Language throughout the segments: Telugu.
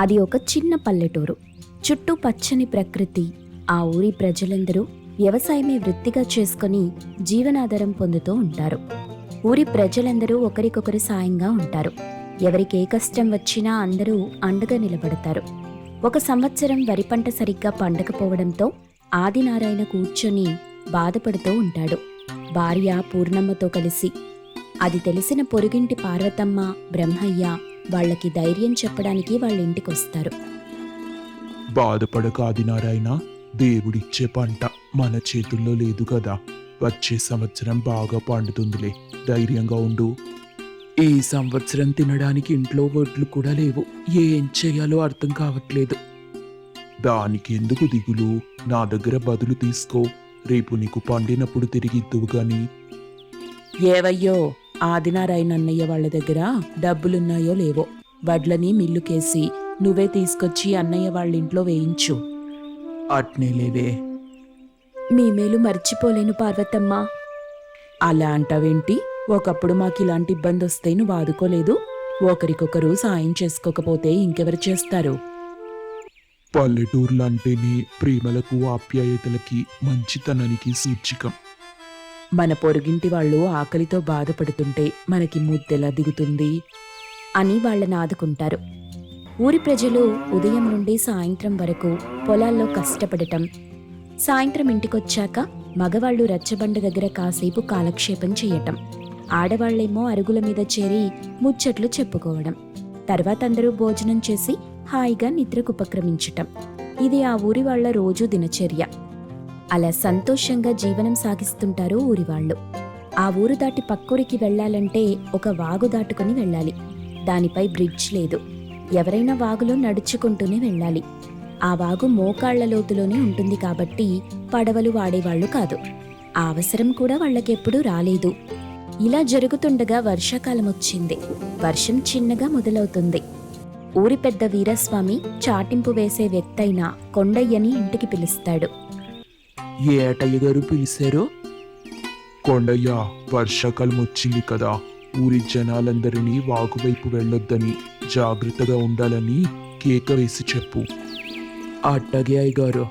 అది ఒక చిన్న పల్లెటూరు. చుట్టూ పచ్చని ప్రకృతి ఆ ఊరి ప్రజలందరూ వ్యవసాయమే వృత్తిగా చేసుకొని జీవనాధారం పొందుతూ ఉంటారు. ఊరి ప్రజలందరూ ఒకరికొకరు సాయంగా ఉంటారు. ఎవరికి ఏ కష్టం వచ్చినా అందరూ అండగా నిలబడతారు. ఒక సంవత్సరం వరి పంట సరిగ్గా పండకపోవడంతో ఆదినారాయణ కూర్చొని బాధపడుతూ ఉంటాడు. భార్య పూర్ణమ్మతో కలిసి అది తెలిసిన పొరుగింటి పార్వతమ్మ బ్రహ్మయ్య వాళ్ళకి ధైర్యం చెప్పడానికి వాళ్ళ ఇంటికొస్తారు బాధపడక ఆదినారాయణ దేవుడిచ్చే పంట మన చేతుల్లో లేదు కదా. వచ్చే సంవత్సరం బాగా పండుతుందిలే ధైర్యంగా ఉండు. ఈ సంవత్సరం తినడానికి ఇంట్లో వడ్లు కూడా లేవు ఏం చేయాలో అర్థం కావట్లేదు. దానికి ఎందుకు దిగులు? నా దగ్గర బదులు తీసుకో రేపు నీకు పండినప్పుడు తిరిగి ఇద్దువు గాని. ఏవయ్యో ఆదినారాయణ అన్నయ్య వాళ్ళ దగ్గర డబ్బులున్నాయో లేవో వడ్లని మిల్లుకేసి నువ్వే తీసుకొచ్చి అన్నయ్య వాళ్ళ ఇంట్లో వేయించు. అట్నే లేవే. మీ మేలు మర్చిపోలేను పార్వతమ్మ. అలా అంటావేంటి? ఒకప్పుడు మాకు ఇలాంటి ఇబ్బంది వస్తే నువ్వు ఆదుకోలేదు. ఒకరికొకరు సాయం చేసుకోకపోతే ఇంకెవరు చేస్తారు? పల్లెటూర్లు అంటేనే ప్రేమలకు ఆప్యాయతలకి మంచితనానికి సూచికం. మన పొరుగింటి వాళ్ళు ఆకలితో బాధపడుతుంటే మనకి ముద్దెలా దిగుతుంది? అని వాళ్ళని ఆదుకుంటారు. ఊరి ప్రజలు ఉదయం నుండి సాయంత్రం వరకు పొలాల్లో కష్టపడటం. సాయంత్రం ఇంటికొచ్చాక మగవాళ్ళు రచ్చబండ దగ్గర కాసేపు కాలక్షేపం చేయటం. ఆడవాళ్ళేమో అరుగుల మీద చేరి ముచ్చట్లు చెప్పుకోవడం. తర్వాత అందరూ భోజనం చేసి హాయిగా నిద్రకు ఉపక్రమించటం. ఇది ఆ ఊరి వాళ్ళ రోజు దినచర్య. అలా సంతోషంగా జీవనం సాగిస్తుంటారు ఊరి వాళ్ళు ఆ ఊరు దాటి పక్కూరికి వెళ్ళాలంటే ఒక వాగు దాటుకుని వెళ్ళాలి. దానిపై బ్రిడ్జ్ లేదు. ఎవరైనా వాగులో నడుచుకుంటూనే వెళ్ళాలి. ఆ వాగు మోకాళ్ళ లోతులోనే ఉంటుంది కాబట్టి పడవలు వాడేవాళ్ళు కాదు. ఆ అవసరం కూడా వాళ్ళకెప్పుడూ రాలేదు. ఇలా జరుగుతుండగా వర్షాకాలం వచ్చింది. వర్షం చిన్నగా మొదలవుతుంది. ఊరి పెద్ద వీరస్వామి చాటింపు వేసే వ్యక్తైన కొండయ్యని ఇంటికి పిలుస్తాడు. ఏటయ్య గారు పిలిచారు కొండయ్య వర్షాకాలం వచ్చింది కదా. ఊరి జనాలందరినీ వాగువైపు వెళ్ళొద్దని జాగ్రత్తగా ఉండాలని కేక వేసి చెప్పు. అట్టగే అయ్యగారు.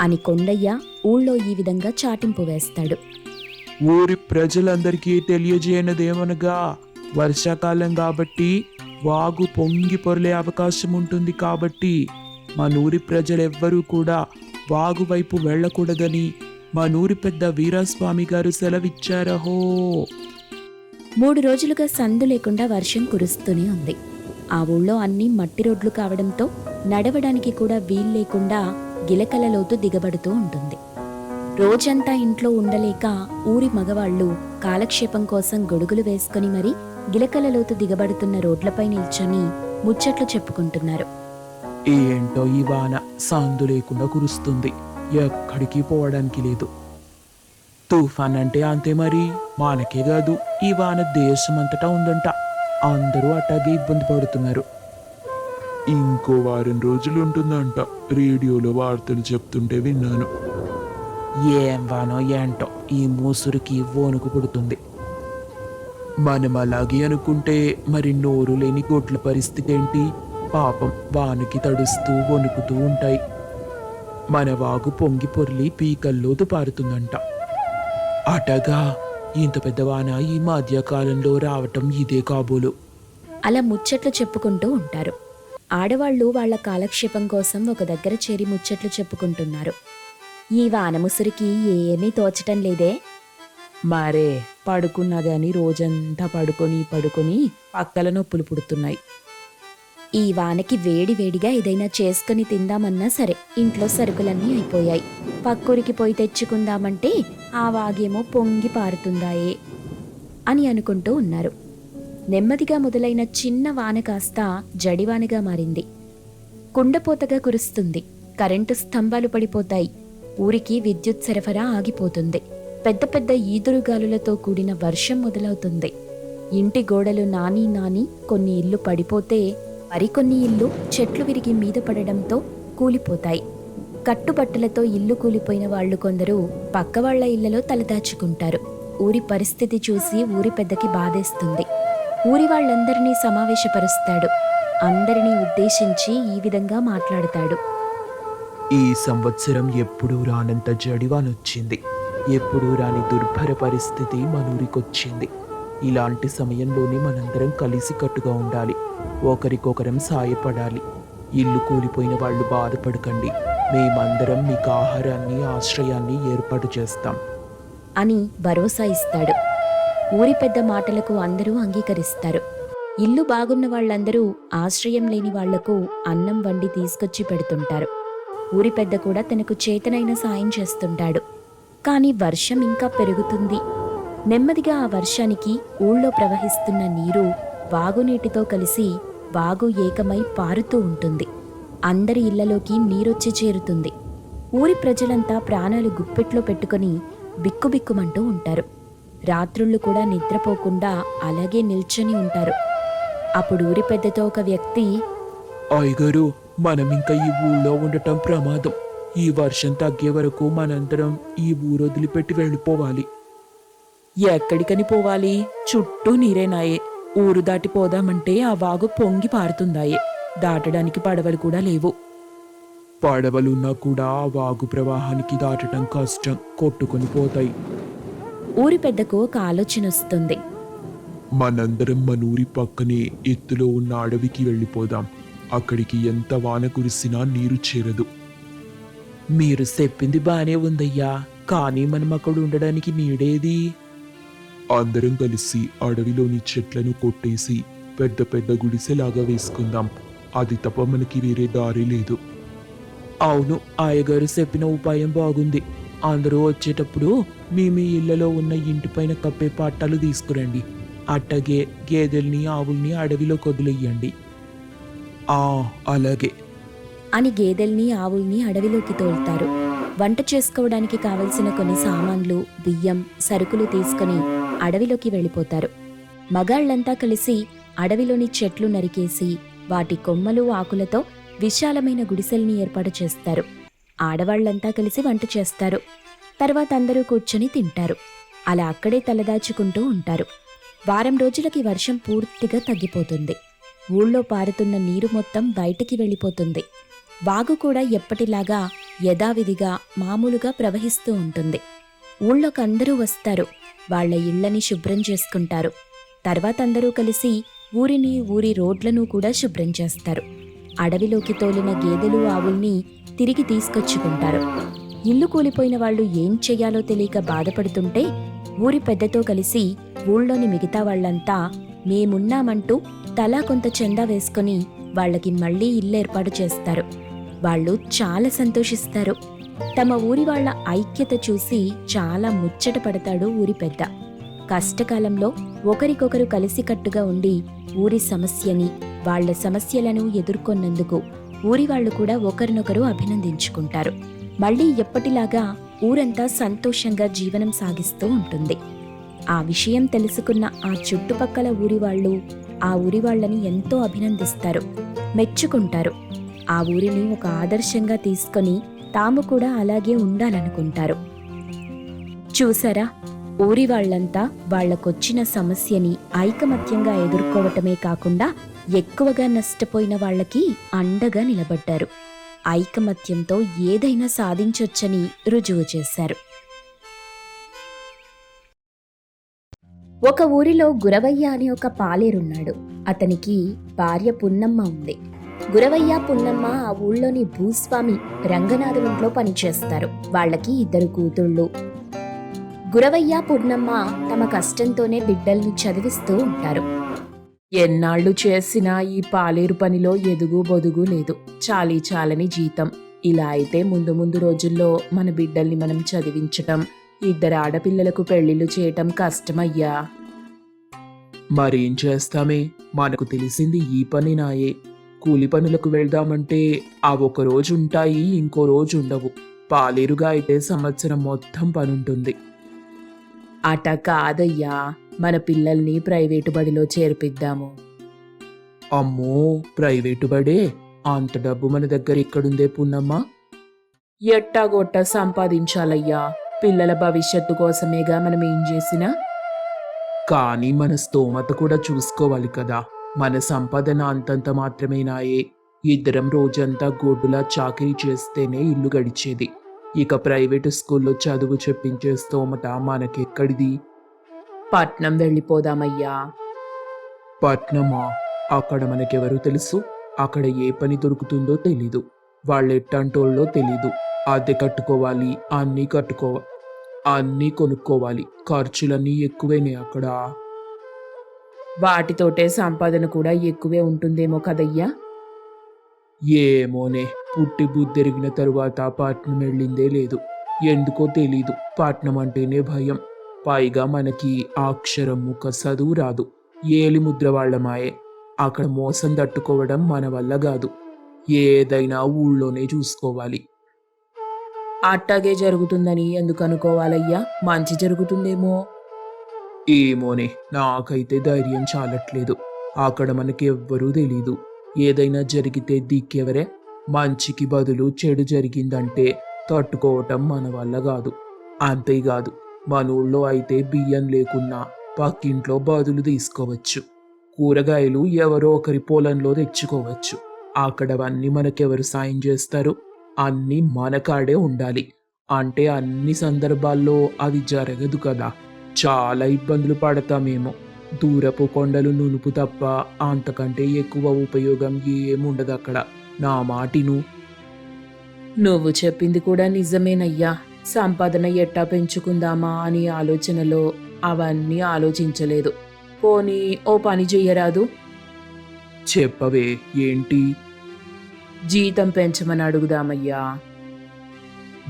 అని కొండయ్య ఊళ్ళో ఈ విధంగా చాటింపు వేస్తాడు. ఊరి ప్రజలందరికీ తెలియజేయనదేమనగా వర్షాకాలం కాబట్టి వాగు పొంగి పొరలే అవకాశం ఉంటుంది కాబట్టి మన ఊరి ప్రజలెవ్వరూ కూడా వాగువైపు వెళ్ళకూడదని మా నూరి పెద్ద వీరాస్వామి గారు సెలవిచ్చారహో. మూడు రోజులుగా సందు లేకుండా వర్షం కురుస్తూనే ఉంది. ఆ ఊళ్ళో అన్ని మట్టి రోడ్లు కావడంతో నడవడానికి కూడా వీలు లేకుండా గిలకల లోతు దిగబడుతూ ఉంటుంది. రోజంతా ఇంట్లో ఉండలేక ఊరి మగవాళ్ళు కాలక్షేపం కోసం గొడుగులు వేసుకుని మరీ గిలకల లోతు దిగబడుతున్న రోడ్లపై నిల్చొని ముచ్చట్లు చెప్పుకుంటున్నారు. ఏంటో ఈ వాన సాందు లేకుండా కురుస్తుంది. ఎక్కడికి పోవడానికి లేదు. తుఫాన్ అంటే అంతే మరి మనకే కాదు ఈ వాన దేశమంతటా ఉందంట. అందరూ అట్టాగే ఇబ్బంది పడుతున్నారు. ఇంకో వారం రోజులు ఉంటుందంట రేడియోలో వార్తలు చెప్తుంటే విన్నాను. ఏం వానో ఏంటో ఈ మూసురికి వణుకు పుడుతుంది. మనం అలాగే అనుకుంటే మరి నోరు లేని గొడ్ల పరిస్థితి ఏంటి? పాపం వానకి తడుస్తూ వణుకుతూ ఉంటాయి. మన వాగు పొంగి పొర్లి పీకల్లోతు పారుతుందంట. అటగా ఇంత పెద్ద వాన ఈ మధ్యకాలంలో రావటం ఇదే కాబోలు. అలా ముచ్చట్లు చెప్పుకుంటూ ఉంటారు. ఆడవాళ్ళు వాళ్ళ కాలక్షేపం కోసం ఒక దగ్గర చేరి ముచ్చట్లు చెప్పుకుంటున్నారు. ఈ వానముసురికి ఏమీ తోచటం లేదే? మరే పడుకున్నదని రోజంతా పడుకొని పడుకొని పక్కల నొప్పులు పుడుతున్నాయి. ఈ వానకి వేడివేడిగా ఏదైనా చేసుకుని తిందామన్నా సరే ఇంట్లో సరుకులన్నీ అయిపోయాయి. పక్కూరికి పోయి తెచ్చుకుందామంటే ఆ వాగేమో పొంగి పారుతుందాయే అని అనుకుంటూ ఉన్నారు. నెమ్మదిగా మొదలైన చిన్న వాన కాస్త జడివానగా మారింది. కుండపోతగా కురుస్తుంది. కరెంటు స్తంభాలు పడిపోతాయి. ఊరికి విద్యుత్ సరఫరా ఆగిపోతుంది. పెద్ద పెద్ద ఈదురుగాలులతో కూడిన వర్షం మొదలవుతుంది. ఇంటి గోడలు నాని నాని కొన్ని ఇల్లు పడిపోతే మరికొన్ని ఇల్లు చెట్లు విరిగి మీద పడడంతో కూలిపోతాయి. కట్టుబట్టలతో ఇల్లు కూలిపోయిన వాళ్ళు కొందరు పక్కవాళ్ళ ఇళ్ళలో తలదాచుకుంటారు. ఊరి పరిస్థితి చూసి ఊరి పెద్దకి బాధేస్తుంది. ఊరి వాళ్ళందరినీ సమావేశపరుస్తాడు. అందరినీ ఉద్దేశించి ఈ విధంగా మాట్లాడతాడు. ఈ సంవత్సరం ఎప్పుడూ రానంత జడివానొచ్చింది. ఎప్పుడూ రాని దుర్భర పరిస్థితి మనూరికొచ్చింది. ఇలాంటి సమయంలోనే మనందరం కలిసికట్టుగా ఉండాలి. ఒకరికొకరం సాయపడాలి. ఇల్లు కూలిపోయిన వాళ్ళు బాధపడకండి. మేమందరం మీకు ఆహారాన్ని ఆశ్రయాన్ని ఏర్పాటు చేస్తాం. అని భరోసా ఇస్తాడు. ఊరి పెద్ద మాటలకు అందరూ అంగీకరిస్తారు. ఇల్లు బాగున్న వాళ్ళందరూ ఆశ్రయం లేని వాళ్ళకు అన్నం వండి తీసుకొచ్చి పెడుతుంటారు. ఊరి పెద్ద కూడా తనకు చేతనైన సాయం చేస్తుంటాడు. కానీ వర్షం ఇంకా పెరుగుతుంది. నెమ్మదిగా ఆ వర్షానికి ఊళ్ళో ప్రవహిస్తున్న నీరు వాగునీటితో కలిసి వాగు ఏకమై పారుతూ ఉంటుంది. అందరి ఇళ్ళలోకి నీరొచ్చి చేరుతుంది. ఊరి ప్రజలంతా ప్రాణాలు గుప్పెట్లో పెట్టుకొని బిక్కుబిక్కుమంటూ ఉంటారు. రాత్రుళ్ళు కూడా నిద్రపోకుండా అలాగే నిల్చొని ఉంటారు. అప్పుడు ఊరి పెద్దతో ఒక వ్యక్తి అయ్యగారు మనం ఇంకా ఈ ఊళ్ళో ఉండటం ప్రమాదం. ఈ వర్షం తగ్గే వరకు మనందరం ఈ ఊరు వదిలిపెట్టి వెళ్ళిపోవాలి. ఎక్కడికని పోవాలి? చుట్టూ నీరేనాయే ఊరు దాటిపోదామంటే ఆ వాగు పొంగి పారుతుందాయే. దాటడానికి పడవలు కూడా లేవు. పడవలున్నా కూడా ఆ వాగు ప్రవాహానికి దాటడం కష్టం. కొట్టుకొని పోతాయి. ఊరి పెద్దకు ఒక ఆలోచన వస్తుంది. మనందరం మనూరి పక్కనే ఎత్తులో ఉన్న అడవికి వెళ్ళిపోదాం. అక్కడికి ఎంత వాన కురిసినా నీరు చేరదు. మీరు చెప్పింది బానే ఉందయ్యా. కానీ మనం అక్కడ ఉండడానికి నీడేది? అందరం కలిసి అడవిలోని చెట్లను కొట్టేసి పెద్ద పెద్ద గుడిసెలాగా వేసుకుందాం. అది తప్ప మనకి వేరే దారి లేదు. అవును ఆయగారు చెప్పిన ఉపాయం బాగుంది. అందరూ వచ్చేటప్పుడు మీ మీ ఇళ్ళలో ఉన్న ఇంటిపైన కప్పే పట్టాలు తీసుకురండి. అట్టగే గేదెల్ని ఆవుల్ని అడవిలో వదిలేయండి. ఆ అలాగే. అని గేదెల్ని ఆవుల్ని అడవిలోకి తోలుతారు. వంట చేసుకోవడానికి కావలసిన కొన్ని సామాన్లు బియ్యం సరుకులు తీసుకొని అడవిలోకి వెళ్ళిపోతారు. మగాళ్ళంతా కలిసి అడవిలోని చెట్లు నరికేసి వాటి కొమ్మలు ఆకులతో విశాలమైన గుడిసెల్ని ఏర్పాటు చేస్తారు. ఆడవాళ్ళంతా కలిసి వంట చేస్తారు. తర్వాత అందరూ కూర్చొని తింటారు. అలా అక్కడే తలదాచుకుంటూ ఉంటారు. వారం రోజులకి వర్షం పూర్తిగా తగ్గిపోతుంది. ఊళ్ళో పారుతున్న నీరు మొత్తం బయటికి వెళ్ళిపోతుంది. వాగు కూడా ఎప్పటిలాగా యథావిధిగా మామూలుగా ప్రవహిస్తూ ఉంటుంది. ఊళ్ళోకి అందరూ వస్తారు. వాళ్ళ ఇళ్ళని శుభ్రం చేసుకుంటారు. తర్వాత అందరూ కలిసి ఊరిని ఊరి రోడ్లను కూడా శుభ్రం చేస్తారు. అడవిలోకి తోలిన గేదెలు ఆవుల్ని తిరిగి తీసుకొచ్చుకుంటారు. ఇల్లు కూలిపోయిన వాళ్ళు ఏం చెయ్యాలో తెలియక బాధపడుతుంటే ఊరి పెద్దతో కలిసి ఊళ్ళోని మిగతా వాళ్ళంతా మేమున్నామంటూ తలా కొంత చందా వేసుకొని వాళ్ళకి మళ్ళీ ఇల్లు ఏర్పాటు చేస్తారు. వాళ్ళు చాలా సంతోషిస్తారు. తమ ఊరి వాళ్ళ ఐక్యత చూసి చాలా ముచ్చట పడతాడు ఊరి పెద్ద. కష్టకాలంలో ఒకరికొకరు కలిసికట్టుగా ఉండి ఊరి సమస్యని వాళ్ళ సమస్యలను ఎదుర్కొన్నందుకు ఊరి వాళ్ళు కూడా ఒకరినొకరు అభినందించుకుంటారు. మళ్ళీ ఎప్పటిలాగా ఊరంతా సంతోషంగా జీవనం సాగిస్తూ ఉంటుంది. ఆ విషయం తెలుసుకున్న ఆ చుట్టుపక్కల ఊరి వాళ్ళు ఆ ఊరి వాళ్ళని ఎంతో అభినందిస్తారు మెచ్చుకుంటారు. ఆ ఊరిని ఒక ఆదర్శంగా తీసుకొని తాము కూడా అలాగే ఉండాలనుకుంటారు. చూసారా? ఊరి వాళ్ళంతా వాళ్ళకొచ్చిన సమస్యని ఐకమత్యంగా ఎదుర్కోవటమే కాకుండా ఎక్కువగా నష్టపోయిన వాళ్ళకి అండగా నిలబడ్డారు. ఐకమత్యంతో ఏదైనా సాధించొచ్చని రుజువు చేశారు. ఒక ఊరిలో గురవయ్య అనే ఒక పాలేరున్నాడు. అతనికి భార్య పున్నమ్మ ఉంది. గురవయ్య పున్నమ్మ ఆ ఊళ్ళోని భూస్వామి రంగనాథు ఇంట్లో పనిచేస్తారు. వాళ్ళకి ఇద్దరు కూతుళ్ళు. గురవయ్య పున్నమ్మ తమ కష్టంతోనే బిడ్డల్ని చదివిస్తూ ఉంటారు. ఎన్నాళ్ళు చేసినా ఈ పాలేరు పనిలో ఎదుగు బొదుగు లేదు. చాలీ చాలని జీతం. ఇలా అయితే ముందు ముందు రోజుల్లో మన బిడ్డల్ని మనం చదివించటం ఇద్దరు ఆడపిల్లలకు పెళ్ళిళ్ళు చేయటం కష్టమయ్యా. మరేం చేస్తామే? మనకు తెలిసింది ఈ పని నాయే. కూలి పనులకు వెళ్దామంటే ఆ ఒక రోజు ఉంటాయి ఇంకో రోజు ఉండవు. పాలేరుగా అయితే సంవత్సరం మొత్తం పనుంటుంది. అట కాదయ్యా మన పిల్లల్ని ప్రైవేటు బడిలో చేర్పిద్దాము. అమ్మో ప్రైవేటు బడే? అంత డబ్బు మన దగ్గర ఎక్కడుందే పున్నమ్మా? ఎట్టాగొట్ట సంపాదించాలయ్యా పిల్లల భవిష్యత్తు కోసమేగా మనం ఏం చేసినా? కానీ మన స్తోమత కూడా చూసుకోవాలి కదా. మన సంపాదన అంతంత మాత్రమేనాయే. ఇద్దరం రోజంతా గోడులా చాకిరీ చేస్తేనే ఇల్లు గడిచేది. ఇక ప్రైవేటు స్కూల్లో చదువు చెప్పించే స్తోమత మనకెక్కడిది? పట్నం వెళ్ళిపోదామయ్యా. పట్నమా? అక్కడ మనకెవరు తెలుసు? అక్కడ ఏ పని దొరుకుతుందో తెలీదు. వాళ్ళెట్టంటోళ్ళో తెలీదు. అద్దె కట్టుకోవాలి అన్నీ కట్టుకోవాలి అన్నీ కొనుక్కోవాలి. ఖర్చులన్నీ ఎక్కువేనే అక్కడ? వాటితోటే సంపాదన కూడా ఎక్కువే ఉంటుందేమో కదయ్యా. ఏమోనే పుట్టి బుద్ధెరిగిన తరువాత పట్నం వెళ్ళిందే లేదు. ఎందుకో తెలీదు పట్నం అంటేనే భయం. పైగా మనకి అక్షరం ముఖ చదువు రాదు. ఏలి ముద్ర వాళ్ళమాయే అక్కడ మోసం తట్టుకోవడం మన వల్ల కాదు. ఏదైనా ఊళ్ళోనే చూసుకోవాలి. అట్టాగే జరుగుతుందని ఎందుకు అనుకోవాలయ్యా మంచి జరుగుతుందేమో? ఏమోనే నాకైతే ధైర్యం చాలట్లేదు. అక్కడ మనకి ఎవ్వరూ తెలీదు. ఏదైనా జరిగితే దిక్కెవరే? మంచికి బదులు చెడు జరిగిందంటే తట్టుకోవటం మన వల్ల కాదు. అంతేకాదు మన ఊళ్ళో అయితే బియ్యం లేకున్నా పక్కింట్లో బదులు తీసుకోవచ్చు. కూరగాయలు ఎవరో ఒకరి పొలంలో తెచ్చుకోవచ్చు. అక్కడవన్నీ మనకెవరు సాయం చేస్తారు? అన్నీ మన కాడే ఉండాలి. అంటే అన్ని సందర్భాల్లో అది జరగదు కదా. చాలా ఇబ్బందులు పడతామేమో దూరపు కొండలు నునుపు తప్ప అంతకంటే ఎక్కువ ఉపయోగం ఏముండదు అక్కడ. నా మాటిను. నువ్వు చెప్పింది కూడా నిజమేనయ్యా. సంపాదన ఎట్టా పెంచుకుందామా అని ఆలోచనలో అవన్నీ ఆలోచించలేదు. పోనీ ఓ పని చెయ్యరాదు? చెప్పవే ఏంటి? జీతం పెంచమని అడుగుదామయ్యా.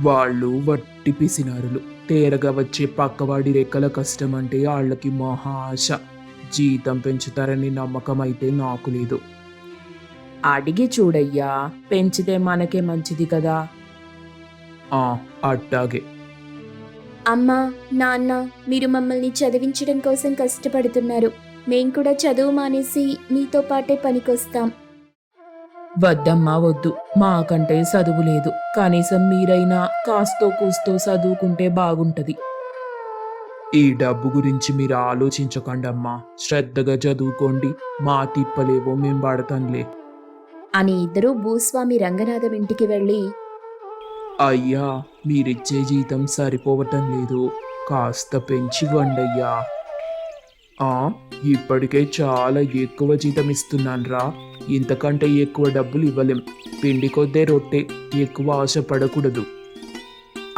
వాళ్ళు వట్టి పిసినారులు. తేరగా వచ్చే పక్కవాడి రెక్కల కష్టం అంటే వాళ్ళకి మహా ఆశ. జీతం పెంచుతారని నమ్మకం అయితే నాకు లేదు. అడిగి చూడయ్యా పెంచితే మనకే మంచిది కదా? ఆ అట్టాగే. అమ్మా నాన్న మీరు మమ్మల్ని చదివించడం కోసం కష్టపడుతున్నారు. మేం కూడా చదువు మానేసి మీతో పాటే పనికొస్తాం. వద్దమ్మా వద్దు. మాకంటే చదువు లేదు. కనీసం మీరైనా కాస్తో కూస్తో చదువుకుంటే బాగుంటది. ఈ డబ్బు గురించి మీరు ఆలోచించకండమ్మా. శ్రద్ధగా చదువుకోండి. మా తిప్పలేవో మేం పడతాంలే అని ఇద్దరూ భూస్వామి రంగనాథం ఇంటికి వెళ్ళి అయ్యా మీరిచ్చే జీతం సరిపోవటం లేదు. కాస్త పెంచి వండయ్యా. ఆ ఇప్పటికే చాలా ఎక్కువ జీతం ఇస్తున్నాన్రా. ఇంతకంటే ఎక్కువ డబ్బులు ఇవ్వలేం. పిండి కొద్దే రొట్టె. ఎక్కువ ఆశపడకూడదు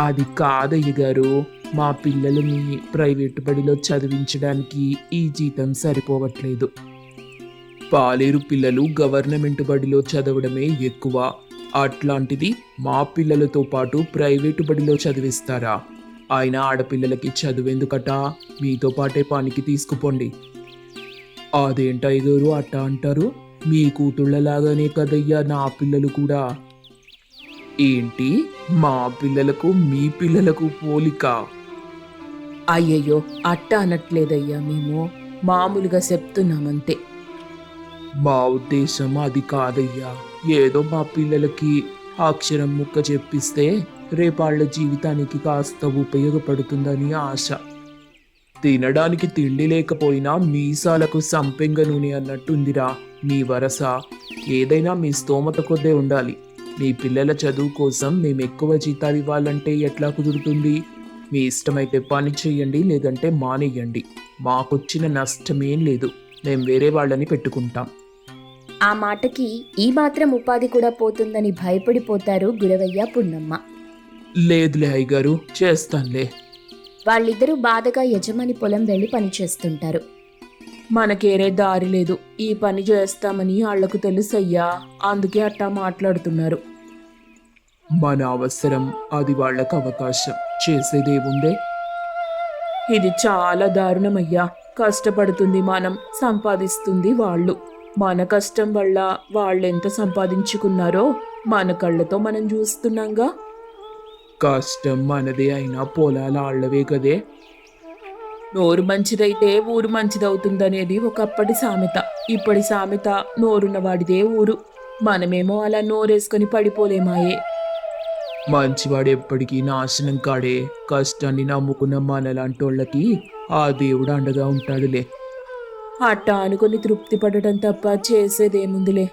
అది కాదయ్య గారు. మా పిల్లలని ప్రైవేటు బడిలో చదివించడానికి ఈ జీతం సరిపోవట్లేదు. పాలేరు పిల్లలు గవర్నమెంట్ బడిలో చదవడమే ఎక్కువ. అట్లాంటిది మా పిల్లలతో పాటు ప్రైవేటు బడిలో చదివిస్తారా? ఆయన ఆడపిల్లలకి చదువెందుకట? మీతో పాటే పనికి తీసుకుపోండి. అదేంటయ్య గారు అట్ట అంటారు? మీ కూతుళ్ళలాగానే కదయ్యా నా పిల్లలు కూడా. ఏంటి? మా పిల్లలకు మీ పిల్లలకు పోలిక? అయ్యయ్యో అట్ట అనట్లేదయ్యా మేము. మామూలుగా చెప్తున్నామంతే. మా ఉద్దేశం అది కాదయ్యా. ఏదో మా పిల్లలకి అక్షరం ముక్క చెప్పిస్తే రేపాళ్ళ జీవితానికి కాస్త ఉపయోగపడుతుందని ఆశ. తినడానికి తిండి లేకపోయినా మీసాలకు సంపెంగ నూనె అన్నట్టుందిరా మీ వరస. ఏదైనా మీ స్తోమత కొద్దే ఉండాలి. మీ పిల్లల చదువు కోసం మేము ఎక్కువ జీతాలు ఇవ్వాలంటే ఎట్లా కుదురుతుంది? మీ ఇష్టమైతే పని చేయండి లేదంటే మానేయండి. మాకొచ్చిన నష్టమేం లేదు. మేము వేరే వాళ్ళని పెట్టుకుంటాం. ఆ మాటకి ఈ మాత్రం ఉపాధి కూడా పోతుందని భయపడిపోతారు గురవయ్య పున్నమ్మ. లేదులే అయ్యగారు చేస్తానులే. వాళ్ళిద్దరూ బాధగా యజమాని పొలం వెళ్ళి పనిచేస్తుంటారు మనకేరే దారి లేదు ఈ పని చేస్తామని వాళ్ళకు తెలుసయ్యా అందుకే అట్టా మాట్లాడుతున్నారు. మన అవసరం అది వాళ్ళకు అవకాశం చేసేదేముందే ఇది చాలా దారుణమయ్యా కష్టపడుతుంది మనం సంపాదిస్తుంది వాళ్ళు. మన కష్టం వల్ల వాళ్ళెంత సంపాదించుకున్నారో మన కళ్ళతో మనం చూస్తున్నాంగా. కష్టం మనదే అయినా పొలాల ఆళ్ళవే కదే. నోరు మంచిదైతే ఊరు మంచిదవుతుందనేది ఒకప్పటి సామెత. ఇప్పటి సామెత నోరున్న వాడిదే ఊరు. మనమేమో అలా నోరేసుకొని పడిపోలేమాయే. మంచివాడు ఎప్పటికీ నాశనం కాడే కష్టాన్ని నమ్ముకున్న మనలాంటోళ్ళకి ఆ దేవుడు అండగా ఉంటాడులే. అట్టా అనుకుని తృప్తి పడటం తప్ప చేసేదేముందిలే.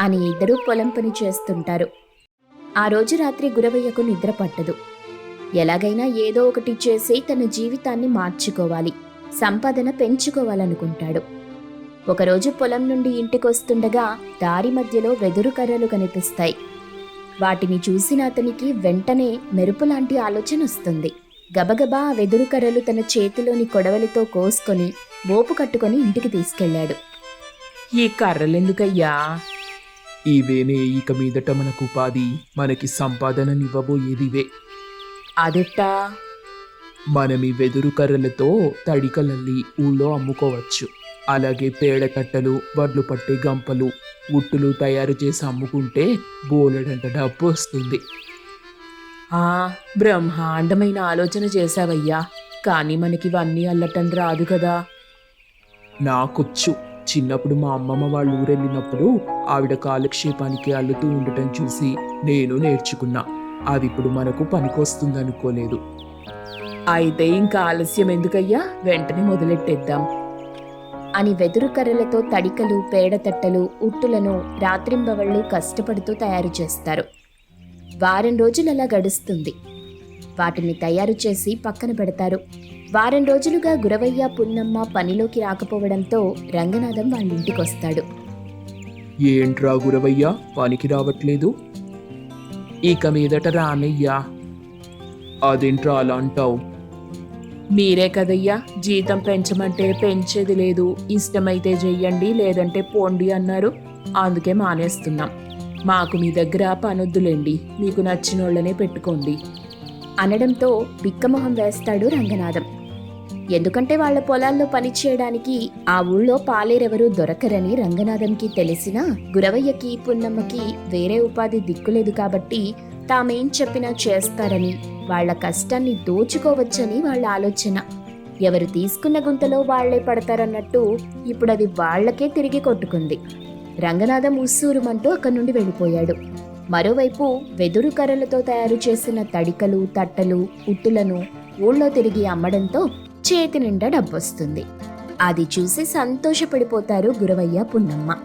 అని ఇద్దరూ పొలం పని చేస్తుంటారు. ఆ రోజు రాత్రి గురవయ్యకు నిద్ర పట్టదు. ఎలాగైనా ఏదో ఒకటి చేసి తన జీవితాన్ని మార్చుకోవాలి సంపాదన పెంచుకోవాలనుకుంటాడు. ఒకరోజు పొలం నుండి ఇంటికొస్తుండగా దారి మధ్యలో వెదురు కర్రలు కనిపిస్తాయి. వాటిని చూసిన అతనికి వెంటనే మెరుపులాంటి ఆలోచన వస్తుంది. గబగబా ఆ వెదురు కర్రలు తన చేతిలోని కొడవలితో కోసుకొని మోపు కట్టుకొని ఇంటికి తీసుకెళ్ళాడు. ఈ కర్రలెందుకయ్యా? ఇవేనే ఇక మీదట మనకు ఉపాధి మనకి సంపాదననివ్వబోయేదివే. అదెట్టా? మనం ఈ వెదురు కర్రలతో తడికలల్లి ఊళ్ళో అమ్ముకోవచ్చు. అలాగే పేడ కట్టలు వడ్లు పట్టే గంపలు ఉట్టులు తయారు చేసి అమ్ముకుంటే బోలెడంత డబ్బు వస్తుంది. ఆ బ్రహ్మాండమైన ఆలోచన చేశావయ్యా. కానీ మనకి ఇవన్నీ అల్లటం రాదు కదా. నాకొచ్చు. చిన్నప్పుడు మా అమ్మమ్మ వాళ్ళు ఊరెళ్ళినప్పుడు ఆవిడ కాలక్షేపానికి అల్లుతూ ఉండటం చూసి నేను నేర్చుకున్నా. అది ఇప్పుడు మనకు పనికొస్తుందనుకోలేదు. అయితే ఇంకా ఆలస్యం ఎందుకయ్యా? వెంటనే మొదలెట్టేద్దాం. అని వెదురు కర్రలతో తడికలు పేడతట్టలు ఉట్టులను రాత్రింబవళ్ళు కష్టపడుతూ తయారు చేస్తారు. వారం రోజులు అలా గడుస్తుంది. వాటిని తయారు చేసి పక్కన పెడతారు. వారం రోజులుగా గురవయ్య పున్నమ్మ పనిలోకి రాకపోవడంతో రంగనాథం వాళ్ళ ఇంటికొస్తాడు ఏంట్రా గురవయ్యా? పనికి రావట్లేదు? ఇక మీదట రానయ్యా. అదేంట్రా అలా అంటావు? మీరే కదయ్యా జీతం పెంచమంటే పెంచేది లేదు. ఇష్టమైతే చెయ్యండి లేదంటే పోండి అన్నారు. అందుకే మానేస్తున్నాం. మాకు మీ దగ్గర పనొద్దులేండి మీకు నచ్చినోళ్ళనే పెట్టుకోండి. అనడంతో బిక్కమొహం వేస్తాడు రంగనాథం. ఎందుకంటే వాళ్ళ పొలాల్లో పని చేయడానికి ఆ ఊళ్ళో పాలేరెవరూ దొరకరని రంగనాథంకి తెలిసినా గురవయ్యకి పున్నమ్మకి వేరే ఉపాధి దిక్కులేదు కాబట్టి తామేం చెప్పినా చేస్తారని వాళ్ళ కష్టాన్ని దోచుకోవచ్చని వాళ్ళ ఆలోచన. ఎవరు తీసుకున్న గుంతలో వాళ్ళే పడతారన్నట్టు ఇప్పుడు అది వాళ్ళకే తిరిగి కొట్టుకుంది. రంగనాథం ఉస్సూరుమంటూ అక్కడి నుండి వెళ్ళిపోయాడు. మరోవైపు వెదురు కర్రలతో తయారు చేసిన తడికలు తట్టలు ఉట్టులను ఊళ్ళో తిరిగి అమ్మడంతో చేతి నిండా డబ్బొస్తుంది. అది చూసి సంతోషపడిపోతారు గురవయ్య పున్నమ్మ.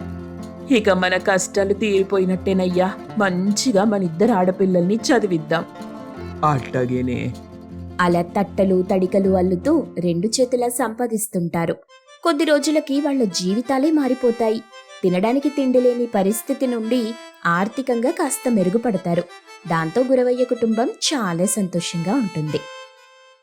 ఇక మన కష్టాలు తీరిపోయినట్టేనయ్యా. మంచిగా మన ఇద్దరు ఆడపిల్లల్ని చదివిద్దాం. అట్టగేనే అలా తట్టలు తడికలు అల్లుతూ రెండు చేతులా సంపాదిస్తుంటారు. కొద్ది రోజులకి వాళ్ళ జీవితాలే మారిపోతాయి. తినడానికి తిండి లేని పరిస్థితి నుండి ఆర్థికంగా కాస్త మెరుగుపడతారు. దాంతో గురవయ్య కుటుంబం చాలా సంతోషంగా ఉంటుంది.